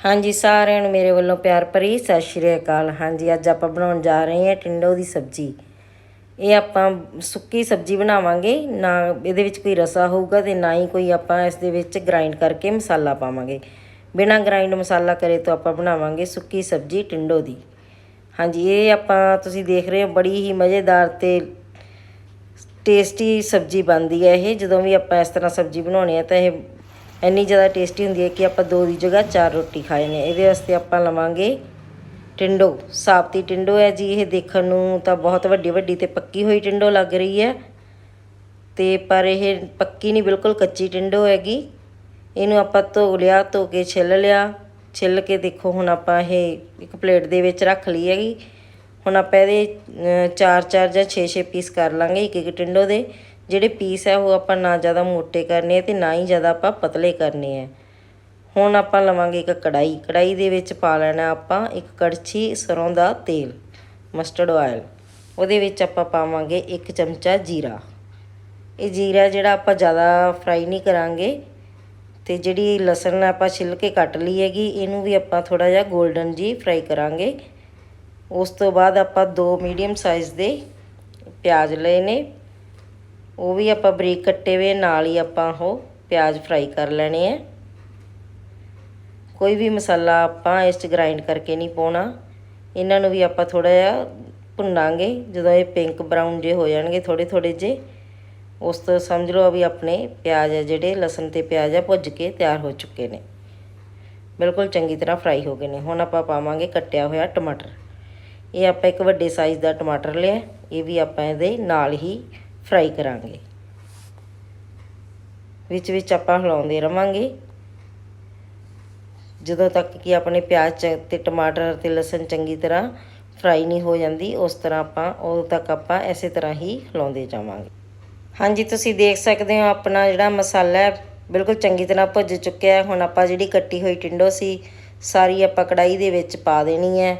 ਹਾਂਜੀ, ਸਾਰਿਆਂ ਨੂੰ ਮੇਰੇ ਵੱਲੋਂ ਪਿਆਰ ਭਰੀ ਸਤਿ ਸ਼੍ਰੀ ਅਕਾਲ। ਹਾਂਜੀ, ਅੱਜ ਆਪਾਂ ਬਣਾਉਣ ਜਾ ਰਹੇ ਹਾਂ ਟਿੰਡੋ ਦੀ ਸਬਜ਼ੀ। ਇਹ ਆਪਾਂ ਸੁੱਕੀ ਸਬਜ਼ੀ ਬਣਾਵਾਂਗੇ, ਨਾ ਇਹਦੇ ਵਿੱਚ ਕੋਈ ਰਸਾ ਹੋਊਗਾ ਤੇ ਨਾ ਹੀ ਕੋਈ ਆਪਾਂ ਇਸ ਦੇ ਵਿੱਚ ਗ੍ਰਾਈਂਡ ਕਰਕੇ ਮਸਾਲਾ ਪਾਵਾਂਗੇ। ਬਿਨਾਂ ਗ੍ਰਾਈਂਡ ਮਸਾਲਾ ਕਰੇ ਤੋਂ ਆਪਾਂ ਬਣਾਵਾਂਗੇ ਸੁੱਕੀ ਸਬਜ਼ੀ ਟਿੰਡੋ ਦੀ। ਹਾਂਜੀ, ਇਹ ਆਪਾਂ ਤੁਸੀਂ ਦੇਖ ਰਹੇ ਹੋ, ਬੜੀ ਹੀ ਮਜ਼ੇਦਾਰ ਤੇ ਟੇਸਟੀ ਸਬਜ਼ੀ ਬਣਦੀ ਹੈ ਇਹ। ਜਦੋਂ ਵੀ ਆਪਾਂ ਇਸ ਤਰ੍ਹਾਂ ਸਬਜ਼ੀ ਬਣਾਉਣੀ ਹੈ ਤਾਂ ਇਹ ਇੰਨੀ ਜ਼ਿਆਦਾ ਟੇਸਟੀ ਹੁੰਦੀ ਹੈ ਕਿ ਆਪਾਂ ਦੋ ਦੀ ਜਗ੍ਹਾ ਚਾਰ ਰੋਟੀ ਖਾਏ ਨੇ ਇਹਦੇ ਵਾਸਤੇ ਆਪਾਂ ਲਵਾਂਗੇ ਟਿੰਡੋ ਸਾਬਤੀ ਟਿੰਡੋ ਹੈ ਜੀ। ਇਹ ਦੇਖਣ ਨੂੰ ਤਾਂ ਬਹੁਤ ਵੱਡੀ ਵੱਡੀ ਤੇ ਪੱਕੀ ਹੋਈ ਟਿੰਡੋ ਲੱਗ ਰਹੀ ਹੈ। ਤੇ ਪਰ ਇਹ ਪੱਕੀ ਨਹੀਂ ਬਿਲਕੁਲ ਕੱਚੀ ਟਿੰਡੋ ਹੈਗੀ। ਇਹਨੂੰ ਆਪਾਂ ਧੋ ਲਿਆ ਧੋ ਕੇ ਛਿੱਲ ਲਿਆ। ਛਿੱਲ ਕੇ ਦੇਖੋ ਹੁਣ ਆਪਾਂ ਇਹ ਇੱਕ ਪਲੇਟ ਦੇ ਵਿੱਚ ਰੱਖ ਲਈ ਹੈਗੀ। ਹੁਣ ਆਪਾਂ ਇਹਦੇ ਅ, ਚਾਰ ਚਾਰ ਜਾਂ 6-6 ਪੀਸ ਕਰ ਲਾਂਗੇ ਇੱਕ ਇੱਕ ਟਿੰਡੋ ਦੇ। ਜਿਹੜੇ ਪੀਸ ਹੈ ਉਹ ਆਪਾਂ ਨਾ ਜ਼ਿਆਦਾ ਮੋਟੇ ਕਰਨੇ ਆ ਤੇ ਨਾ ਹੀ ਜ਼ਿਆਦਾ ਆਪਾਂ ਪਤਲੇ ਕਰਨੇ ਆ। ਹੁਣ ਆਪਾਂ ਲਵਾਂਗੇ ਇੱਕ ਕੜਾਈ ਕੜਾਈ ਦੇ ਵਿੱਚ ਪਾ ਲੈਣਾ ਆਪਾਂ ਇੱਕ ਕੜਛੀ ਸਰੋਂ ਦਾ ਤੇਲ ਮਸਟਰਡ ਆਇਲ ਉਹਦੇ ਵਿੱਚ ਆਪਾਂ ਪਾਵਾਂਗੇ ਇੱਕ ਚਮਚਾ ਜੀਰਾ। ਇਹ ਜੀਰਾ ਜਿਹੜਾ ਆਪਾਂ ਜ਼ਿਆਦਾ ਫਰਾਈ ਨਹੀਂ ਕਰਾਂਗੇ ਤੇ ਜਿਹੜੀ ਲਸਣ ਆਪਾਂ ਛਿੱਲ ਕੇ ਕੱਟ ਲਈ ਹੈਗੀ, ਇਹਨੂੰ ਵੀ ਆਪਾਂ ਥੋੜਾ ਜਿਹਾ 골ਡਨ ਜੀ ਫਰਾਈ ਕਰਾਂਗੇ। ਉਸ ਤੋਂ ਬਾਅਦ ਆਪਾਂ ਦੋ ਮੀਡੀਅਮ ਸਾਈਜ਼ ਦੇ ਪਿਆਜ਼ ਲਏ ਨੇ। ਉਹ ਵੀ ਆਪਾਂ ਬਰੀਕ ਕੱਟੇ ਵੇ ਨਾਲ ਹੀ ਆਪਾਂ ਉਹ ਪਿਆਜ਼ ਫਰਾਈ ਕਰ ਲੈਣੇ ਆ। ਕੋਈ ਵੀ ਮਸਾਲਾ ਆਪਾਂ ਇਸ 'ਚ ਗ੍ਰਾਈਂਡ ਕਰਕੇ ਨਹੀਂ ਪਾਉਣਾ। ਇਹਨਾਂ ਨੂੰ ਵੀ ਆਪਾਂ ਥੋੜਾ ਜਿਹਾ ਭੁੰਨਾਂਗੇ, ਜਦੋਂ ਇਹ ਪਿੰਕ ਬਰਾਊਨ ਜੇ ਹੋ ਜਾਣਗੇ ਥੋੜੇ ਥੋੜੇ ਜੇ ਉਸ ਤੋਂ ਸਮਝ ਲਓ ਵੀ ਆਪਣੇ ਪਿਆਜ਼ ਆ ਜਿਹੜੇ, ਲਸਣ ਤੇ ਪਿਆਜ਼ ਆ, ਭੁੱਜ ਕੇ ਤਿਆਰ ਹੋ ਚੁੱਕੇ ਨੇ। ਬਿਲਕੁਲ ਚੰਗੀ ਤਰ੍ਹਾਂ ਫਰਾਈ ਹੋ ਗਏ ਨੇ। ਹੁਣ ਆਪਾਂ ਪਾਵਾਂਗੇ ਕੱਟਿਆ ਹੋਇਆ ਟਮਾਟਰ। ਇਹ ਆਪਾਂ ਇੱਕ ਵੱਡੇ ਸਾਈਜ਼ ਦਾ ਟਮਾਟਰ ਲਿਆ। ਇਹ ਵੀ ਆਪਾਂ ਇਹਦੇ ਨਾਲ ਹੀ ਫਰਾਈ ਕਰਾਂਗੇ ਵਿੱਚ ਵਿੱਚ ਆਪਾਂ ਹਿਲਾਉਂਦੇ ਰਵਾਂਗੇ। ਜਦੋਂ ਤੱਕ ਕਿ ਆਪਣੇ ਪਿਆਜ਼ ਚ- ਤੇ ਟਮਾਟਰ ਤੇ ਲਸਣ ਚੰਗੀ ਤਰ੍ਹਾਂ ਫਰਾਈ ਨਹੀਂ ਹੋ ਜਾਂਦੀ, ਉਸ ਤਰ੍ਹਾਂ ਆਪਾਂ ਉਦੋਂ ਤੱਕ ਆਪਾਂ ਇਸੇ ਤਰ੍ਹਾਂ ਹੀ ਹਿਲਾਉਂਦੇ ਜਾਵਾਂਗੇ। ਹਾਂਜੀ, ਤੁਸੀਂ ਦੇਖ ਸਕਦੇ ਹੋ ਆਪਣਾ ਜਿਹੜਾ ਮਸਾਲਾ ਹੈ, ਬਿਲਕੁਲ ਚੰਗੀ ਤਰ੍ਹਾਂ ਭੁੱਜ ਚੁੱਕਿਆ ਹੈ। ਹੁਣ ਆਪਾਂ ਜਿਹੜੀ ਕੱਟੀ ਹੋਈ ਟਿੰਡੋ ਸੀ, ਸਾਰੀ ਆਪਾਂ ਕੜਾਈ ਦੇ ਵਿੱਚ ਪਾ ਦੇਣੀ ਹੈ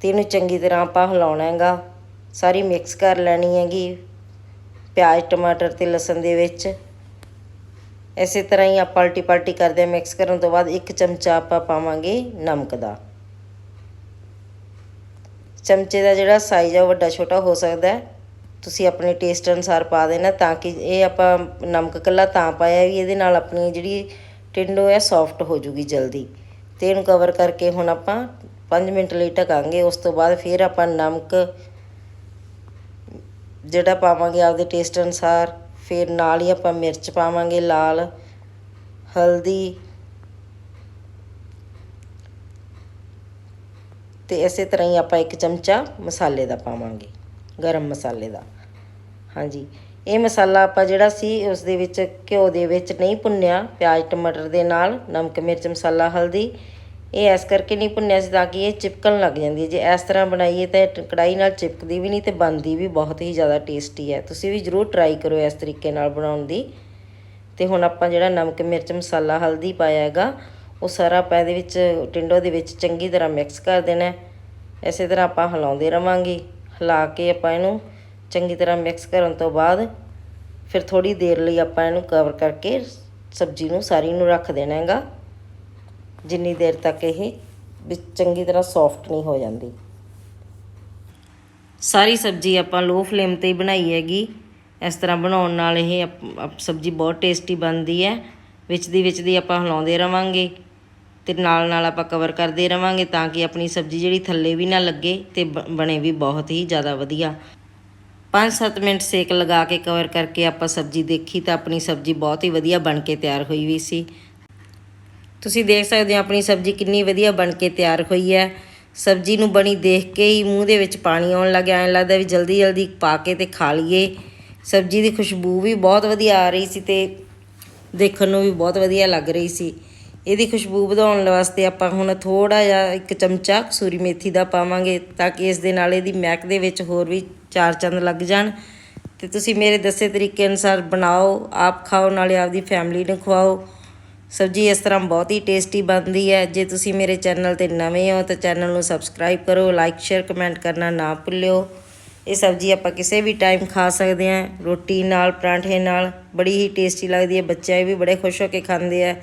ਤੇ ਇਹਨੂੰ ਚੰਗੀ ਤਰ੍ਹਾਂ ਆਪਾਂ ਹਿਲਾਉਣਾ ਹੈਗਾ। ਸਾਰੀ ਮਿਕਸ ਕਰ ਲੈਣੀ ਹੈਗੀ। ਪਿਆਜ਼, ਟਮਾਟਰ ਤੇ ਲਸਣ ਦੇ ਵਿੱਚ। ਇਸੇ ਤਰ੍ਹਾਂ ਹੀ ਆਪਾਂ ਪਲਟੀ ਪਲਟੀ ਕਰਦੇ ਆ ਮਿਕਸ ਕਰਨ ਤੋਂ ਬਾਅਦ ਇੱਕ ਚਮਚਾ ਆਪਾਂ ਪਾਵਾਂਗੇ ਨਮਕ ਦਾ। ਚਮਚੇ ਦਾ ਜਿਹੜਾ ਸਾਈਜ਼ ਆ, ਉਹ ਵੱਡਾ ਛੋਟਾ ਹੋ ਸਕਦਾ ਹੈ। ਤੁਸੀਂ ਆਪਣੇ ਟੇਸਟ ਅਨੁਸਾਰ ਪਾ ਦੇਣਾ ਤਾਂ ਕਿ ਇਹ ਆਪਾਂ ਨਮਕ ਕੱਲਾ ਤਾਂ ਪਾਇਆ ਵੀ ਇਹਦੇ ਨਾਲ ਆਪਣੀ ਜਿਹੜੀ ਟਿੰਡੋ ਹੈ ਸੌਫਟ ਹੋ ਜੂਗੀ ਜਲਦੀ। ਤੇ ਇਹਨੂੰ ਕਵਰ ਕਰਕੇ ਹੁਣ ਆਪਾਂ 5 ਮਿੰਟ ਲਈ ਢਕਾਂਗੇ। ਉਸ ਤੋਂ ਬਾਅਦ ਫਿਰ ਆਪਾਂ ਨਮਕ ਜਿਹੜਾ ਪਾਵਾਂਗੇ ਆਪਦੇ ਟੇਸਟ ਅਨੁਸਾਰ, ਫਿਰ ਨਾਲ ਹੀ ਆਪਾਂ ਮਿਰਚ ਪਾਵਾਂਗੇ ਲਾਲ, ਹਲਦੀ ਤੇ ਇਸੇ ਤਰ੍ਹਾਂ ਹੀ ਆਪਾਂ ਇੱਕ ਚਮਚਾ ਮਸਾਲੇ ਦਾ ਪਾਵਾਂਗੇ, ਗਰਮ ਮਸਾਲੇ ਦਾ। ਹਾਂਜੀ, ਇਹ ਮਸਾਲਾ ਆਪਾਂ ਜਿਹੜਾ ਸੀ ਉਸ ਦੇ ਵਿੱਚ ਘਿਓ ਦੇ ਵਿੱਚ ਨਹੀਂ ਭੁੰਨਿਆ, ਪਿਆਜ਼, ਟਮਾਟਰ ਦੇ ਨਾਲ, ਨਮਕ, ਮਿਰਚ, ਮਸਾਲਾ, ਹਲਦੀ ਇਹ ਇਸ ਕਰਕੇ ਨਹੀਂ ਭੁੰਨਿਆ ਸੀ ਤਾਂ ਕਿ ਇਹ ਚਿਪਕਣ ਲੱਗ ਜਾਂਦੀ ਹੈ। ਜੇ ਇਸ ਤਰ੍ਹਾਂ ਬਣਾਈਏ ਤਾਂ ਇਹ ਕੜਾਈ ਨਾਲ ਚਿਪਕਦੀ ਵੀ ਨਹੀਂ ਤੇ ਬਣਦੀ ਵੀ ਬਹੁਤ ਹੀ ਜ਼ਿਆਦਾ ਟੇਸਟੀ ਹੈ। ਤੁਸੀਂ ਵੀ ਜ਼ਰੂਰ ਟਰਾਈ ਕਰੋ ਇਸ ਤਰੀਕੇ ਨਾਲ ਬਣਾਉਣ ਦੀ। ਤੇ ਹੁਣ ਆਪਾਂ ਜਿਹੜਾ ਨਮਕ, ਮਿਰਚ, ਮਸਾਲਾ, ਹਲਦੀ ਪਾਇਆ ਹੈਗਾ, ਉਹ ਸਾਰਾ ਆਪਾਂ ਇਹਦੇ ਵਿੱਚ ਟਿੰਡੋ ਦੇ ਵਿੱਚ ਚੰਗੀ ਤਰ੍ਹਾਂ ਮਿਕਸ ਕਰ ਦੇਣਾ ਇਸੇ ਤਰ੍ਹਾਂ ਆਪਾਂ ਹਿਲਾਉਂਦੇ ਰਵਾਂਗੇ। ਹਿਲਾ ਕੇ ਆਪਾਂ ਇਹਨੂੰ ਚੰਗੀ ਤਰ੍ਹਾਂ ਮਿਕਸ ਕਰਨ ਤੋਂ ਬਾਅਦ ਫਿਰ ਥੋੜੀ ਦੇਰ ਲਈ ਆਪਾਂ ਇਹਨੂੰ ਕਵਰ ਕਰਕੇ ਸਬਜ਼ੀ ਨੂੰ ਸਾਰੀ ਨੂੰ ਰੱਖ ਦੇਣਾ ਹੈਗਾ। ਜਿੰਨੀ ਦੇਰ ਤੱਕ ਇਹ ਵੀ ਚੰਗੀ ਤਰ੍ਹਾਂ ਸੌਫਟ ਨਹੀਂ ਹੋ ਜਾਂਦੀ। ਸਾਰੀ ਸਬਜ਼ੀ ਆਪਾਂ ਲੋ ਫਲੇਮ ਤੇ ਹੀ ਬਣਾਈ ਹੈਗੀ। ਇਸ ਤਰ੍ਹਾਂ ਬਣਾਉਣ ਨਾਲ ਇਹ ਸਬਜ਼ੀ ਬਹੁਤ ਟੇਸਟੀ ਬਣਦੀ ਹੈ। ਵਿੱਚ ਦੀ ਵਿੱਚ ਦੀ ਆਪਾਂ ਹਿਲਾਉਂਦੇ ਰਵਾਂਗੇ ਤੇ ਨਾਲ ਨਾਲ ਆਪਾਂ ਕਵਰ ਕਰਦੇ ਰਵਾਂਗੇ ਤਾਂ ਕਿ ਆਪਣੀ ਸਬਜ਼ੀ ਜਿਹੜੀ ਥੱਲੇ ਵੀ ਨਾ ਲੱਗੇ ਤੇ ਬ- ਬਣੇ ਵੀ ਬਹੁਤ ਹੀ ਜ਼ਿਆਦਾ ਵਧੀਆ। 5-7 ਮਿੰਟ ਸੇਕ ਲਗਾ ਕੇ ਕਵਰ ਕਰਕੇ ਆਪਾਂ ਸਬਜ਼ੀ ਦੇਖੀ ਤਾਂ ਆਪਣੀ ਸਬਜ਼ੀ ਬਹੁਤ ਹੀ ਵਧੀਆ ਬਣ ਕੇ ਤਿਆਰ ਹੋਈ ਵੀ ਸੀ। ਤੁਸੀਂ ਦੇਖ ਸਕਦੇ ਹੋ ਆਪਣੀ ਸਬਜ਼ੀ ਕਿੰਨੀ ਵਧੀਆ ਬਣ ਕੇ ਤਿਆਰ ਹੋਈ ਹੈ। ਸਬਜ਼ੀ ਨੂੰ ਬਣੀ ਦੇਖ ਕੇ ਹੀ ਮੂੰਹ ਦੇ ਵਿੱਚ ਪਾਣੀ ਆਉਣ ਲੱਗਿਆ। ਐਂ ਲੱਗਦਾ ਵੀ ਜਲਦੀ ਜਲਦੀ ਪਾ ਕੇ ਤੇ ਖਾ ਲਈਏ। ਸਬਜ਼ੀ ਦੀ ਖੁਸ਼ਬੂ ਵੀ ਬਹੁਤ ਵਧੀਆ ਆ ਰਹੀ ਸੀ ਤੇ ਦੇਖਣ ਨੂੰ ਵੀ ਬਹੁਤ ਵਧੀਆ ਲੱਗ ਰਹੀ ਸੀ। ਇਹਦੀ ਖੁਸ਼ਬੂ ਵਧਾਉਣ ਵਾਸਤੇ ਆਪਾਂ ਹੁਣ ਥੋੜਾ ਜਿਹਾ ਇੱਕ ਚਮਚਾ ਕਸੂਰੀ ਮੇਥੀ ਦਾ ਪਾਵਾਂਗੇ ਤਾਂ ਕਿ ਇਸ ਦੇ ਨਾਲ ਇਹਦੀ ਮਹਿਕ ਦੇ ਵਿੱਚ ਹੋਰ ਵੀ ਚਾਰ ਚੰਦ ਲੱਗ ਜਾਣ। ਤੇ ਤੁਸੀਂ ਮੇਰੇ ਦੱਸੇ ਤਰੀਕੇ ਅਨੁਸਾਰ ਬਣਾਓ, ਆਪ ਖਾਓ, ਨਾਲੇ ਆਪਦੀ ਫੈਮਿਲੀ ਨੂੰ ਖਵਾਓ। ਸਬਜੀ ਇਸ ਤਰ੍ਹਾਂ ਬਹੁਤ ਹੀ ਟੇਸਟੀ ਬਣਦੀ ਹੈ। ਜੇ ਤੁਸੀਂ ਮੇਰੇ ਚੈਨਲ ਤੇ ਨਵੇਂ ਹੋ ਤਾਂ ਚੈਨਲ ਨੂੰ ਸਬਸਕ੍ਰਾਈਬ ਕਰੋ ਲਾਈਕ ਸ਼ੇਅਰ ਕਮੈਂਟ ਕਰਨਾ ਨਾ ਭੁੱਲਿਓ। ਇਹ ਸਬਜੀ ਆਪਾਂ ਕਿਸੇ ਵੀ ਟਾਈਮ ਖਾ ਸਕਦੇ ਹਾਂ, ਰੋਟੀ ਨਾਲ, ਪਰਾਂਠੇ ਨਾਲ, ਬੜੀ ਹੀ ਟੇਸਟੀ ਲੱਗਦੀ ਹੈ। ਬੱਚੇ ਵੀ ਬੜੇ ਖੁਸ਼ ਹੋ ਕੇ ਖਾਂਦੇ ਆ।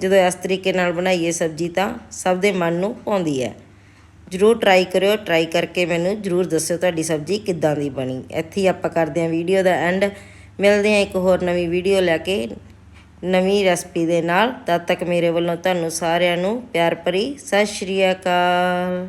ਜਦੋਂ ਇਸ ਤਰੀਕੇ ਨਾਲ ਬਣਾਈਏ ਸਬਜੀ ਤਾਂ ਸਭ ਦੇ ਮਨ ਨੂੰ ਪਾਉਂਦੀ ਹੈ। ਜ਼ਰੂਰ ਟਰਾਈ ਕਰਿਓ ਟਰਾਈ ਕਰਕੇ ਮੈਨੂੰ ਜ਼ਰੂਰ ਦੱਸਿਓ ਤੁਹਾਡੀ ਸਬਜ਼ੀ ਕਿੱਦਾਂ ਦੀ ਬਣੀ। ਇੱਥੇ ਆਪਾਂ ਕਰਦੇ ਹਾਂ ਵੀਡੀਓ ਦਾ ਐਂਡ ਮਿਲਦੇ ਹਾਂ ਇੱਕ ਹੋਰ ਨਵੀਂ ਵੀਡੀਓ ਲੈ ਕੇ। ਨਵੀਂ ਰੈਸਪੀ ਦੇ ਨਾਲ ਤਦ ਤੱਕ ਮੇਰੇ ਵੱਲੋਂ ਤੁਹਾਨੂੰ ਸਾਰਿਆਂ ਨੂੰ ਪਿਆਰ ਭਰੀ ਸਤਿ ਸ਼੍ਰੀ ਅਕਾਲ।